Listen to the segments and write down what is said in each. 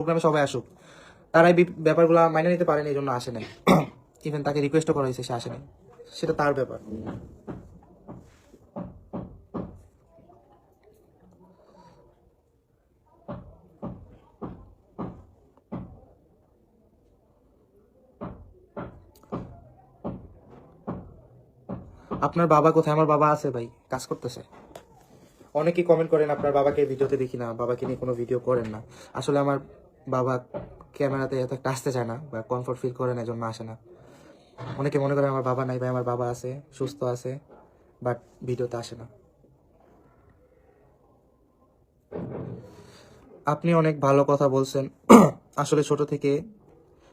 প্রোগ্রামে সবাই আসুক। তারা এই ব্যাপারগুলো মাইনে নিতে পারেনি, এই জন্য আসে নাই। ইভেন তাকে রিকোয়েস্টও করা হয়েছে সে আসে নাই। সেটা তার ব্যাপার। আপনার বাবা কোথায়? আমার বাবা আছে ভাই, কাজ করতেছে। অনেকেই কমেন্ট করেন, আপনার বাবাকে ভিডিওতে দেখি না, বাবাকে নিয়ে কোনো ভিডিও করেন না। আসলে আমার বাবা ক্যামেরাতে এত একটা আসতে চায় না বা কমফোর্ট ফিল করে না জন্য আসে না। অনেকে মনে করে আমার বাবা নাই ভাই, আমার বাবা আছে, সুস্থ আছে বাট ভিডিওতে আসে না। আপনি অনেক ভালো কথা বলছেন। আসলে ছোট থেকে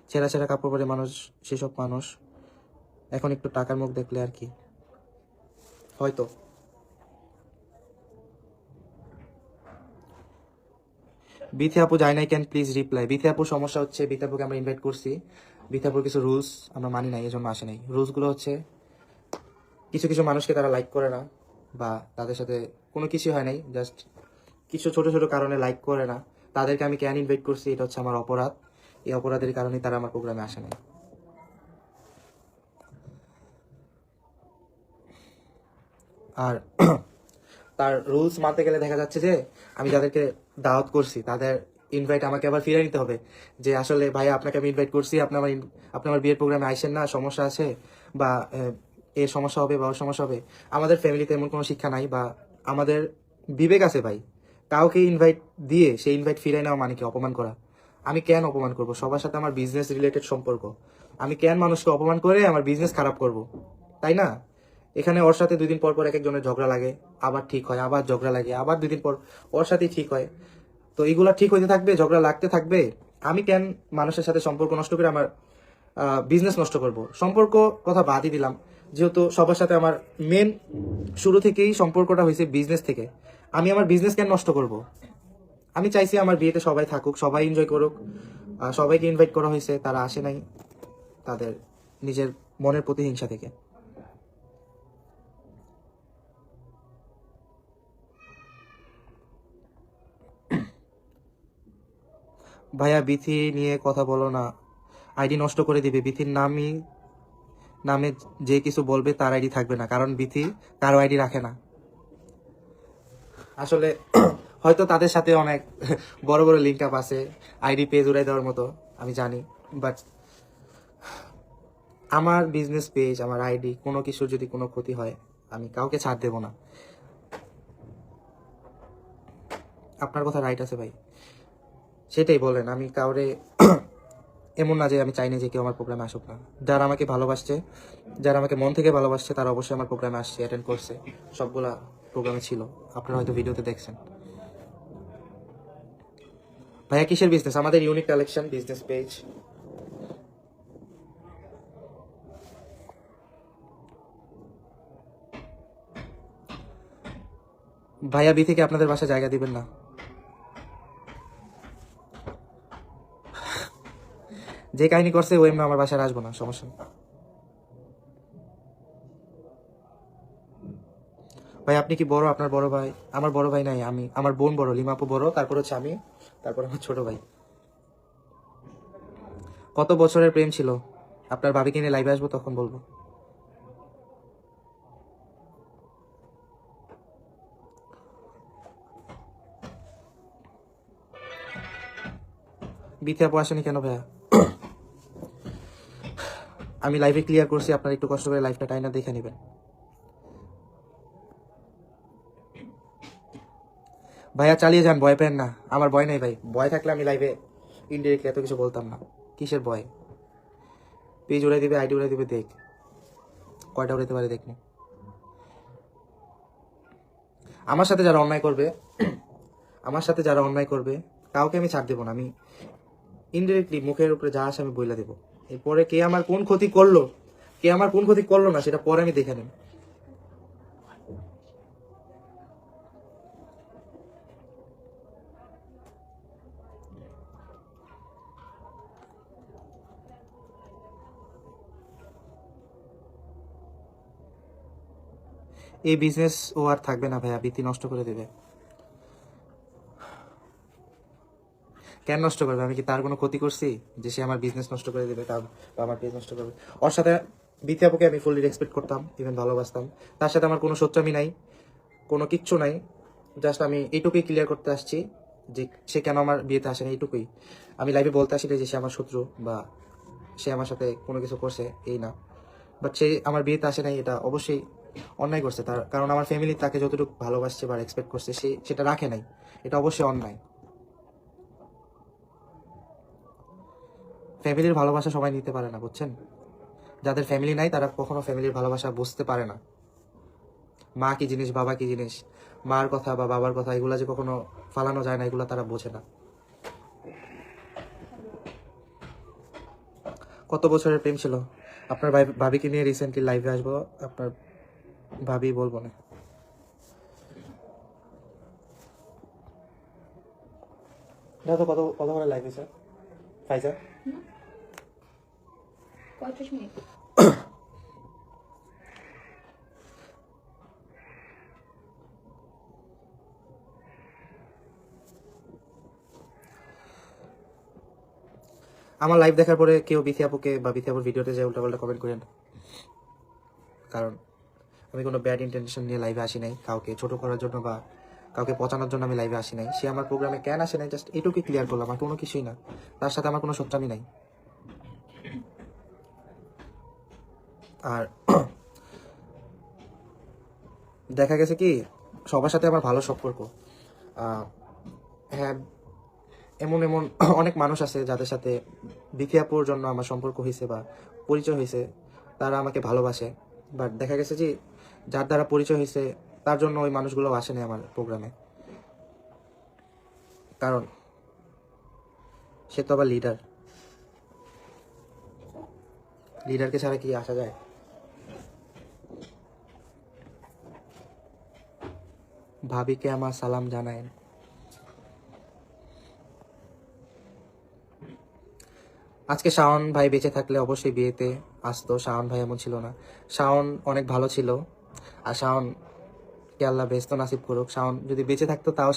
ছেঁড়া ছেঁড়া কাপড় পরে মানুষ, সেসব মানুষ। এখন একটু টাকার মুখ দেখলে আর কি। হয়তো। বিথি আপু যায় নাই ক্যান প্লিজ রিপ্লাই বিথি আপুর সমস্যা হচ্ছে, বিথি আপুকে আমরা ইনভাইট করছি। বিথি আপুর কিছু রুলস আমরা মানি নাই, এজন্য আসে নাই। রুলসগুলো হচ্ছে, কিছু কিছু মানুষকে তারা লাইক করে না বা তাদের সাথে কোনো কিছু হয় নাই জাস্ট কিছু ছোট ছোট কারণে লাইক করে না। তাদেরকে আমি ক্যান ইনভাইট করছি? এটা হচ্ছে আমার অপরাধ। এই অপরাধের কারণে তারা আমার প্রোগ্রামে আসে নাই। আর তার রুলস মানতে গেলে দেখা যাচ্ছে যে আমি যাদেরকে দাওয়াত করছি। তাদের ইনভাইট আমাকে আবার ফিরে নিতে হবে যে আসলে, ভাই, আপনাকে আমি ইনভাইট করছি। আপনি আমার আপনি আমার বিয়ের প্রোগ্রামে আইসেন না, সমস্যা আছে বা এর সমস্যা হবে বা ওর সমস্যা হবে। আমাদের ফ্যামিলিতে এমন কোনো শিক্ষা নাই বা আমাদের বিবেক আছে ভাই। কাউকে ইনভাইট দিয়ে সেই ইনভাইট ফিরে নেওয়া মানে কি? অপমান করা। আমি কেন অপমান করব? সবার সাথে আমার বিজনেস রিলেটেড সম্পর্ক। আমি কেন মানুষকে অপমান করে আমার বিজনেস খারাপ করব? তাই না? এখানে ওর সাথে দুই দিন পর পর এক একজনের ঝগড়া লাগে, আবার ঠিক হয়, আবার ঝগড়া লাগে, আবার দুই দিন পর ওর সাথেই ঠিক হয়। তো এইগুলা ঠিক হইতে থাকবে, ঝগড়া লাগতে থাকবে। আমি কেন মানুষের সাথে সম্পর্ক নষ্ট করে আমার বিজনেস নষ্ট করব? সম্পর্ক কথা বাদই দিলাম। যেহেতু সবার সাথে আমার মেন শুরু থেকেই সম্পর্কটা হয়েছে বিজনেস থেকে। আমি আমার বিজনেস কেন নষ্ট করব? আমি চাইছি আমার বিয়েতে সবাই থাকুক, সবাই এনজয় করুক। সবাইকে ইনভাইট করা হয়েছে তারা আসে নাই তাদের নিজের মনের প্রতিহিংসা থেকে। ভাইয়া, বিথি নিয়ে কথা বলো না। আইডি নষ্ট করে দিবে। বিথির নামই, নামে যে কিছু বলবে তার আইডি থাকবে না, কারণ বিথি কারও আইডি রাখে না। আসলে হয়তো তাদের সাথে অনেক বড় বড় লিঙ্ক আপ আছে, আইডি পেজ উড়াই দেওয়ার মতো, আমি জানি। বাট আমার বিজনেস পেজ আমার আইডি, কোনো কিছুর যদি কোনো ক্ষতি হয়, আমি কাউকে ছাড় দেব না। আপনার কথা রাইট আছে ভাই। সেটাই বলেন, আমি কাউরে এমন না যে আমি চাই না যে কেউ আমার প্রোগ্রামে আসুক না। যারা আমাকে ভালোবাসছে, যারা আমাকে মন থেকে ভালোবাসছে, তারা অবশ্যই আমার প্রোগ্রামে আসছে অ্যাটেন্ড করছে। সবগুলা প্রোগ্রামে ছিল। আপনারা হয়তো ভিডিওতে দেখছেন। ভাইয়া, কিসের বিজনেস আমাদের ইউনিক কালেকশন বিজনেস পেজ ভাইয়া বি থেকে আপনাদের বাসা জায়গা দিবেন না। যে কাহিনী করছে, ওই আমার বাসায় আসব না, সমস্যা। ভাই, আপনি কি বড়? আপনার বড় ভাই, আমার বড় ভাই নাই, আমি, আমার বোন বড়, লিমাপু বড়, তারপর হচ্ছে আমি, তারপর আমার ছোট ভাই। কত বছরের প্রেম ছিল? আপনার ভাবিকে নিয়ে লাইভে আসব তখন বলব। বিতে আপু আসেনি কেন ভাইয়া? আমি লাইভে ক্লিয়ার করছি, আপনারা একটু কষ্ট করে লাইভটা টাইনা দেখে নেবেন। ভাইয়া চালিয়ে যান, ভয় পেন না। আমার ভয় নেই ভাই। ভয় থাকলে আমি লাইভে ইনডিরেক্টলি এত কিছু বলতাম না। কিসের ভয়? পেজ উড়াই দিবে আইডি উড়াই দিবে, দেখ। কয়টা উড়াইতে পারে দেখনি আমার সাথে যারা অন্যায় করবে, আমার সাথে যারা অন্যায় করবে, কাউকে আমি ছাড় দেবো না। আমি ইনডিরেক্টলি মুখের উপরে যা আসে আমি বইলা দেবো। এরপরে কে আমার কোন ক্ষতি করল? কে আমার কোন ক্ষতি করল না, সেটা পরে আমি দেখে নেব। এই বিজনেস ও আর থাকবে না ভাইয়া, বৃত্তি নষ্ট করে দেবে। কেন নষ্ট করবে? আমি কি তার কোনো ক্ষতি করছি? যে সে আমার বিজনেস নষ্ট করে দেবে, তার বা আমার পেজ নষ্ট করবে। ওর সাথে বিদ্যাপকে আমি ফুললি রেসপেক্ট করতাম ইভেন ভালোবাসতাম। তার সাথে আমার কোনো শত্রামি নাই, কোনো কিচ্ছু নাই। জাস্ট আমি এইটুকুই ক্লিয়ার করতে আসছি যে সে কেন আমার বিয়েতে আসে না এইটুকুই। আমি লাইভে বলতে আসি যে সে আমার শত্রু বা সে আমার সাথে কোনো কিছু করছে, এই না। বাট সে আমার বিয়েতে আসে নাই, এটা অবশ্যই অন্যায় করছে। তার কারণ আমার ফ্যামিলি তাকে যতটুকু ভালোবাসছে বা এক্সপেক্ট করছে, সে সেটা রাখে নাই। এটা অবশ্যই অন্যায়। ফ্যামিলির ভালোবাসা সবাই নিতে পারে না, বুঝছেন? যাদের ফ্যামিলি নাই, তারা কখনো ফ্যামিলির ভালোবাসা বুঝতে পারে না। মা কি জিনিস, বাবা কি জিনিস, মার কথা বা বাবার কথা, এগুলো যে কখনো ফালানো যায় না, এগুলো তারা বোঝে না। কত বছরের প্রেম ছিল? আপনার ভাবিকে নিয়ে রিসেন্টলি লাইভে আসব, আপনার ভাবি বলব না। দাদা, কত কত করে লাইভ স্যার ফাইজা? আমার লাইভ দেখার পরে কেউ বিথি আপুকে বা বিথি আপুর ভিডিওতে যে উল্টাপাল্টা কমেন্ট করেন। কারণ আমি কোনো ব্যাড ইন্টেনশন নিয়ে লাইভে আসি নাই, কাউকে ছোট করার জন্য বা কাউকে পচানোর জন্য আমি লাইভে আসি নাই। সে আমার প্রোগ্রামে কেন আসে নাই জাস্ট এইটুকুই ক্লিয়ার করলাম আর কোনো কিছুই না। তার সাথে আমার কোনো সত্যামি নাই। আর দেখা গেছে কি, সবার সাথে আমার ভালো সম্পর্ক। হ্যাঁ এমন এমন অনেক মানুষ আছে যাদের সাথে বিখিয়াপুর জন্য আমার সম্পর্ক হয়েছে বা পরিচয় হয়েছে তারা আমাকে ভালোবাসে। বাট দেখা গেছে যে যার দ্বারা পরিচয় হয়েছে তার জন্য ওই মানুষগুলো আসেনি আমার প্রোগ্রামে। কারণ সে তো আবার লিডার লিডারকে ছাড়া কি আসা যায়? ভাবিকে আমার সালাম জানায়। আজকে শাওন ভাই বেঁচে থাকলে অবশ্যই বিয়েতে আসতো। শাওন ভাই এমন ছিল না। শাওন অনেক ভালো ছিল। আর শাওন কে আল্লাহ ব্যস্ত নাসিব করুক। শাওন যদি বেঁচে থাকতো তাও